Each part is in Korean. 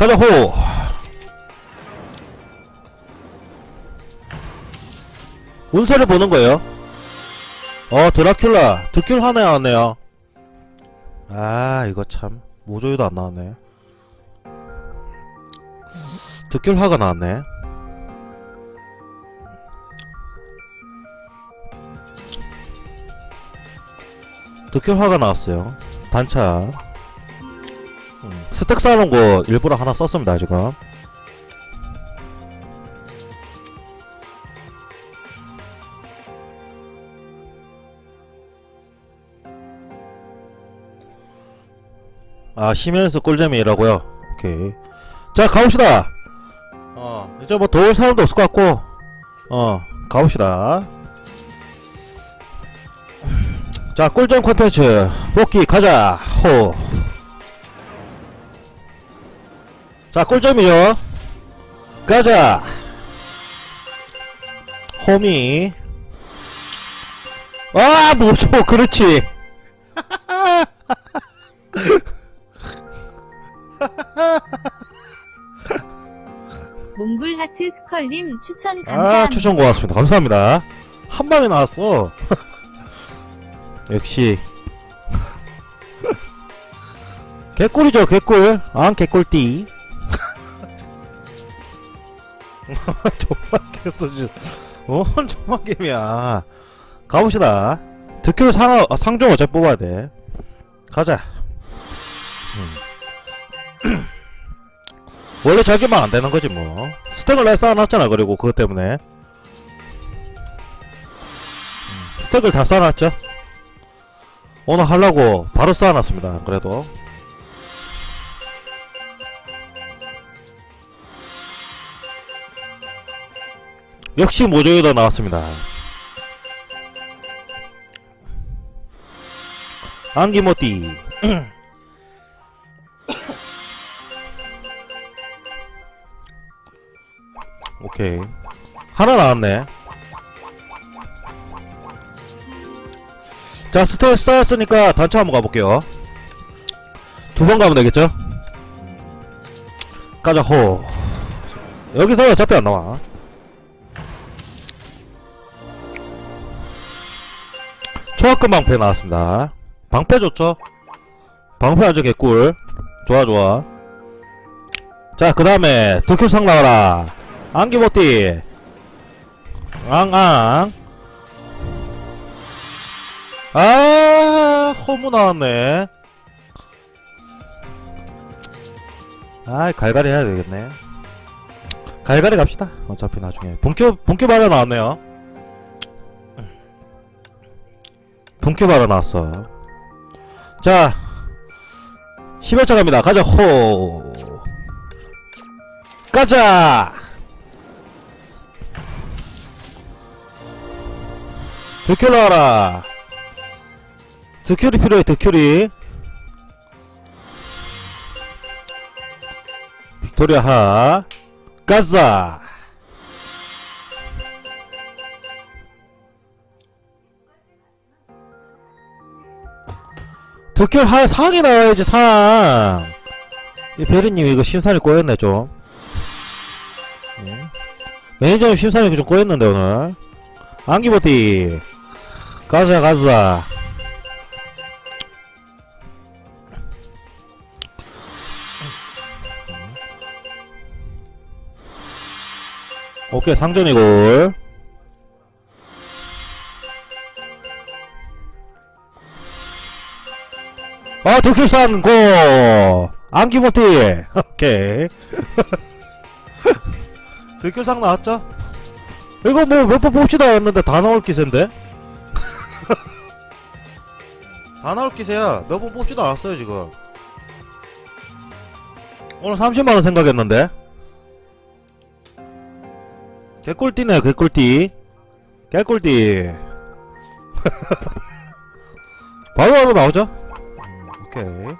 음. 가자, 호! 운세를 보는 거예요. 어, 드라큘라. 득킬 하나 나왔네요. 아, 이거 참. 모조유도 안 나왔네. 득킬 화가 나왔네. 득킬 화가 나왔어요. 단차. 음, 스택 쌓아놓은 거 일부러 하나 썼습니다, 지금. 아, 심연에서 꿀잼이라고요? 오케이. 자, 가봅시다! 어, 이제 뭐 도울 사람도 없을 것 같고, 어, 가봅시다. 자, 꿀잼 콘텐츠, 뽑기 가자! 호! 자, 꿀잼이죠? 가자! 호미. 아, 뭐죠, 그렇지! 몽골 하트 스컬님 추천 감사합니다. 아, 추천 고맙습니다. 감사합니다. 한 방에 나왔어. 역시. 개꿀이죠, 개꿀. 아, 개꿀띠. 정말 개없어지. 어, 정말 게임이야. 가봅시다. 득표 상, 아, 상종 어차피 뽑아야 돼. 가자. 음. 원래 자기만 안 되는 거지 뭐. 스택을 날 쌓아놨잖아. 그리고 그것 때문에. 음, 스택을 다 쌓아놨죠. 오늘 하려고 바로 쌓아놨습니다. 그래도. 역시 모조유다 나왔습니다. 안기모띠. 오케이. 하나 나왔네. 자, 스테이스 쌓였으니까 단차 한번 가볼게요. 두 번 가면 되겠죠? 가자, 호. 여기서 어차피 안 나와. 초합금 방패 나왔습니다. 방패 좋죠? 방패 아주 개꿀. 좋아, 좋아. 자, 그 다음에 도쿄상 나와라. 안기모띠 앙앙 아 허무 나왔네 아 갈갈이 해야 되겠네 갈갈이 갑시다 어차피 나중에 본큐 본큐 바로 나왔네요 본큐 바로 나왔어. 자 10회차 갑니다. 가자 호. 가자! 득큐리 하라. 득큐리 필요해 득큐리. 빅토리아 하. 가자 득큐리 하 상이 나와야지 상. 이 베리님 이거 심산이 꼬였네 좀. 응? 매니저님 심산이 좀 꼬였는데 오늘. 안기버티. 가자 가자. 오케이 상전이골 아 도쿄산 고 안기버티 오케이 도쿄상 나왔죠? 이거 뭐 몇번 뽑지도 않았는데 다 나올 기세인데? 다 나올 기세야. 몇번 뽑지도 않았어요 지금. 오늘 30만원 생각했는데? 개꿀띠네 개꿀띠. 개꿀띠. 바로바로 나오죠? 음, 오케이.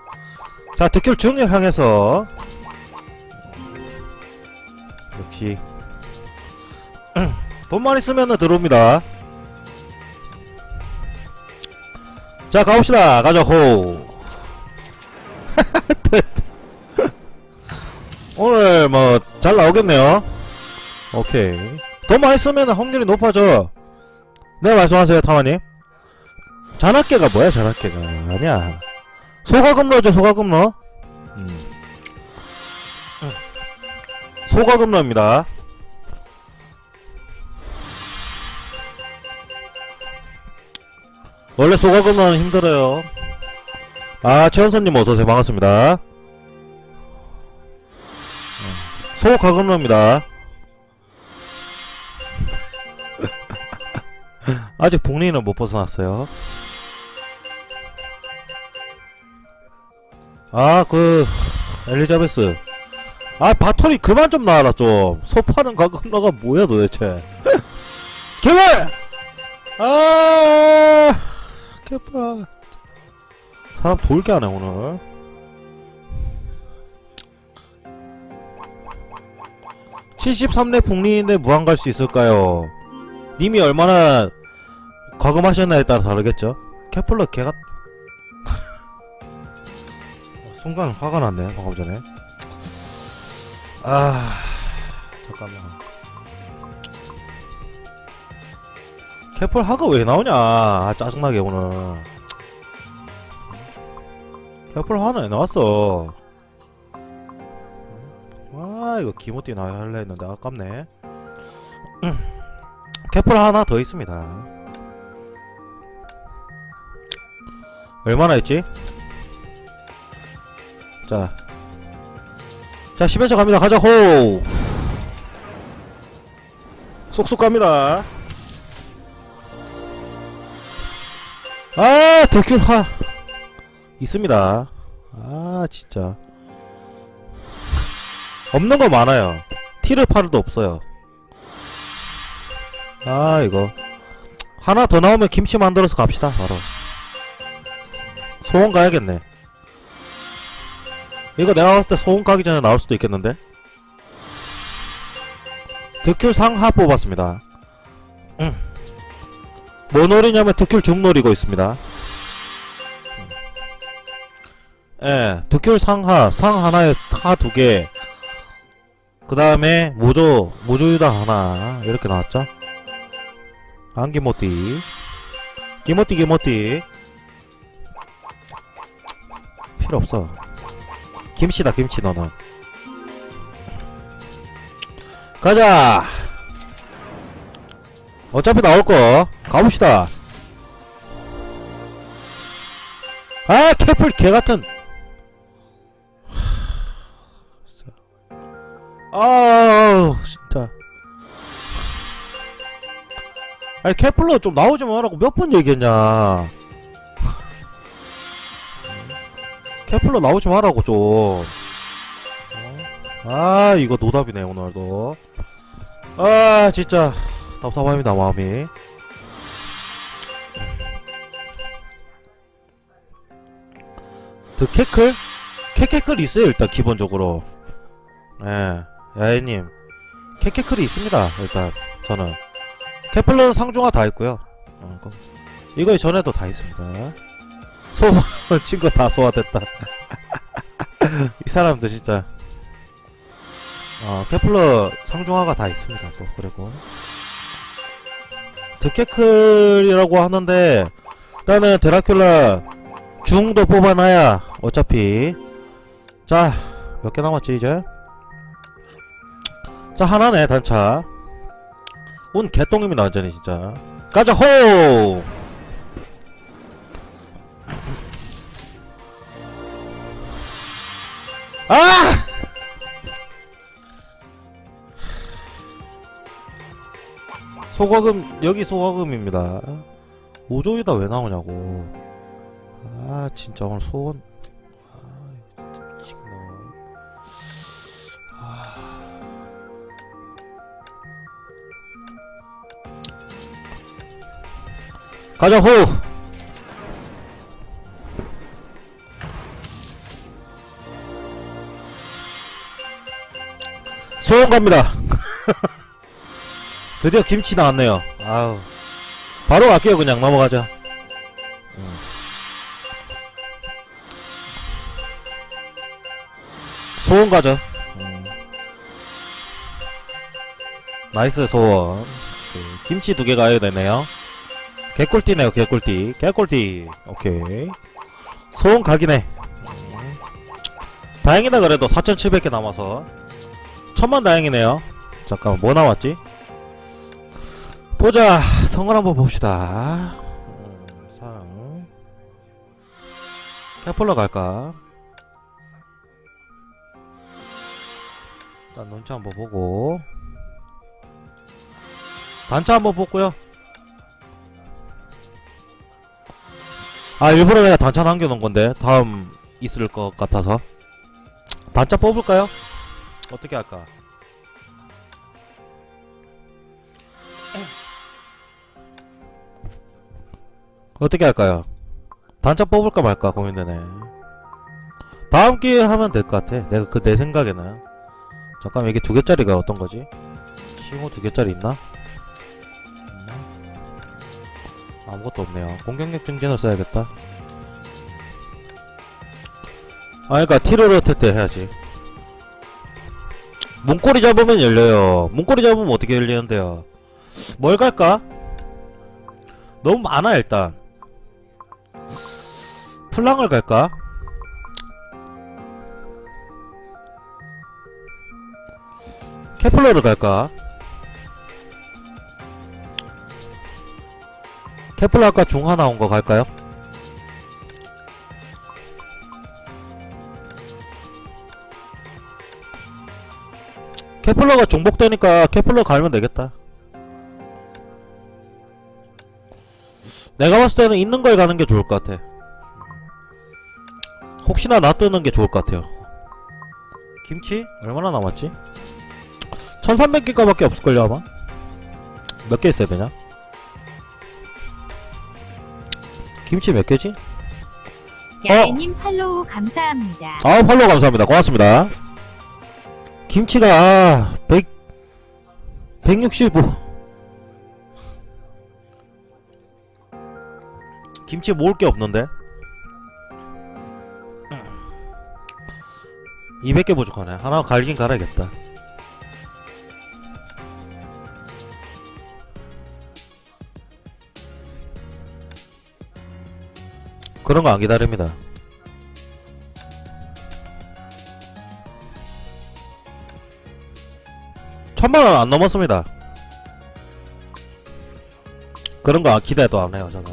자 득결 중을 향해서 역시 돈만 있으면 들어옵니다. 자, 가봅시다. 가자, 호. 오늘 뭐 잘 나오겠네요. 오케이. 돈 많이 쓰면 확률이 높아져. 네 말씀하세요 타마님. 잔악계가 뭐야 잔악계가 아니야. 소가금로죠 소가금로. 음. 소가금로입니다. 원래 소가금로는 힘들어요. 아 최원선님 어서오세요 반갑습니다. 소가금로입니다. 아직 북리는 못 벗어났어요. 아, 그, 엘리자베스. 아, 바토리 그만 좀 나와라, 좀. 소파는 가금러가 뭐야, 도대체. 개발! 아, 개발. 사람 돌게 하네, 오늘. (73렙) 북리인데 무한 갈 수 있을까요? 님이 얼마나 과금하셨나에 따라 다르겠죠? 케플러 개가 어, 순간 화가 났네 방금 전에. 아 잠깐만. 케플 하가 왜 나오냐? 아, 짜증나게 오늘. 케플 하나 왜 나왔어. 아 이거 기모띠 나야 할래 했는데 아깝네. 캐플 하나 더 있습니다. 얼마나 있지? 자. 자, 10연차 갑니다. 가자, 호! 쏙쏙 갑니다. 아, 하! 있습니다. 아, 진짜. 없는 거 많아요. 티를 팔도 없어요. 아 이거 하나 더 나오면 김치 만들어서 갑시다 바로 소원 가야겠네 이거 내가 봤을 때 소원 가기 전에 나올 수도 있겠는데? 득큐 상하 뽑았습니다. 음. 뭐 노리냐면 득큐 중 노리고 있습니다. 예, 득큐 상하 상 하나에 타 두 개. 그 다음에 모조 모조유다 하나. 이렇게 나왔죠? 안기모띠. 기모띠 기모띠. 필요 없어 김치다 김치 너는. 가자! 어차피 나올거. 가봅시다. 아 캐플 개같은. 아우 진짜. 아니 케플러 좀 나오지 말라고 몇 번 얘기했냐 케플러 나오지 말라고 좀. 아 이거 노답이네 오늘도. 아 진짜. 답답합니다 마음이. 더 캐클? 캐캐클이 있어요 일단 기본적으로. 예 야애님. 캐캐클이 있습니다 일단 저는. 케플러는 상중하 다 있고요. 어, 그- 이거 전에도 다 있습니다. 소화 친거 다 소화됐다. 이 사람들 진짜. 어, 케플러 상중하가 다 있습니다. 또. 그리고. 드케클이라고 하는데 일단은 드라큘라 중도 뽑아놔야 어차피. 자 몇 개 남았지 이제? 자 하나네 단차. 운 개똥입니다 완전히 진짜. 가자 호 아! 소과금 여기 소과금입니다. 오조이다 왜 나오냐고. 아 진짜 오늘 소원. 아 미치겠네 아. 가자 호 소원 갑니다. 드디어 김치 나왔네요. 아우. 바로 갈게요 그냥. 넘어가자. 음. 소원 가자 음. 나이스 소원. 오케이. 김치 두 개 가야 되네요. 개꿀띠네요 개꿀띠. 개꿀띠. 오케이. 소원 각이네 음. 다행이다 그래도. 4700개 남아서 천만 다행이네요. 잠깐 뭐 나왔지? 보자. 성을 한번 봅시다. 음, 상. 캐폴러 갈까? 일단 눈치 한번 보고. 단차 한번 뽑고요. 아 일부러 내가 단차 남겨놓은 건데 다음 있을 것 같아서. 단차 뽑을까요? 어떻게 할까? 어떻게 할까요? 단차 뽑을까 말까 고민되네 다음 기회에 하면 될 것 같아 내가 그 내 생각에는 잠깐 이게 두 개짜리가 어떤 거지? 싱호 두 개짜리 있나? 음. 아무것도 없네요. 공격력 증진을 써야겠다. 아, 그니까, 티로로 테테 해야지. 문고리 잡으면 열려요. 문고리 잡으면 어떻게 열리는데요? 뭘 갈까? 너무 많아, 일단. 플랑을 갈까? 케플러를 갈까? 케플러 아까 중 하 나 온 거 갈까요? 케플러가 중복되니까 케플러 갈면 되겠다. 내가 봤을 때는 있는 걸 가는 게 좋을 것 같아. 혹시나 놔두는 게 좋을 것 같아요. 김치? 얼마나 남았지? 1300개가 밖에 없을걸요 아마? 몇 개 있어야 되냐? 김치 몇 개지? 야애님 팔로우 감사합니다. 아 팔로우 감사합니다 고맙습니다 김치가 100 165 김치 모을 게 없는데? 200개 부족하네. 하나 갈긴 갈아야겠다. 그런 거 안 기다립니다 천만 원 안 넘었습니다. 그런 거 기대도 안 해요, 저는.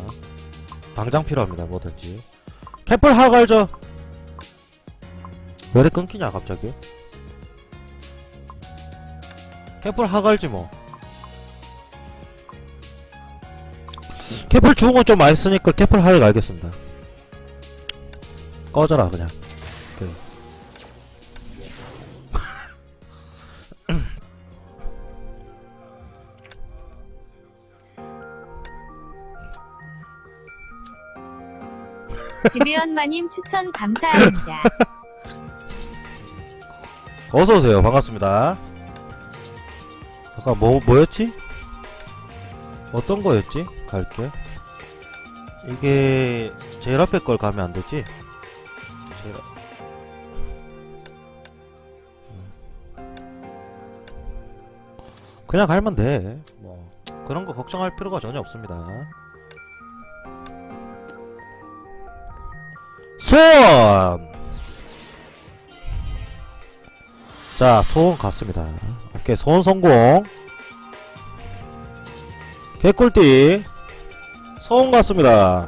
당장 필요합니다, 뭐든지. 캐플 하갈죠. 왜 이렇게 끊기냐, 갑자기? 캐플 하갈지 뭐. 캐플 죽은 건 좀 많이 쓰니까 캐플 하갈 알겠습니다. 꺼져라, 그냥. 지배연마님 추천 감사합니다. 어서 오세요. 반갑습니다. 잠깐, 뭐, 뭐였지? 어떤 거였지? 갈게. 이게, 제일 앞에 걸 가면 안 되지? 제일, 앞- 그냥 갈면 돼. 뭐, 그런 거 걱정할 필요가 전혀 없습니다. 소원! 자, 소원 갔습니다. 오케이, 소원 성공. 개꿀띠. 소원 갔습니다.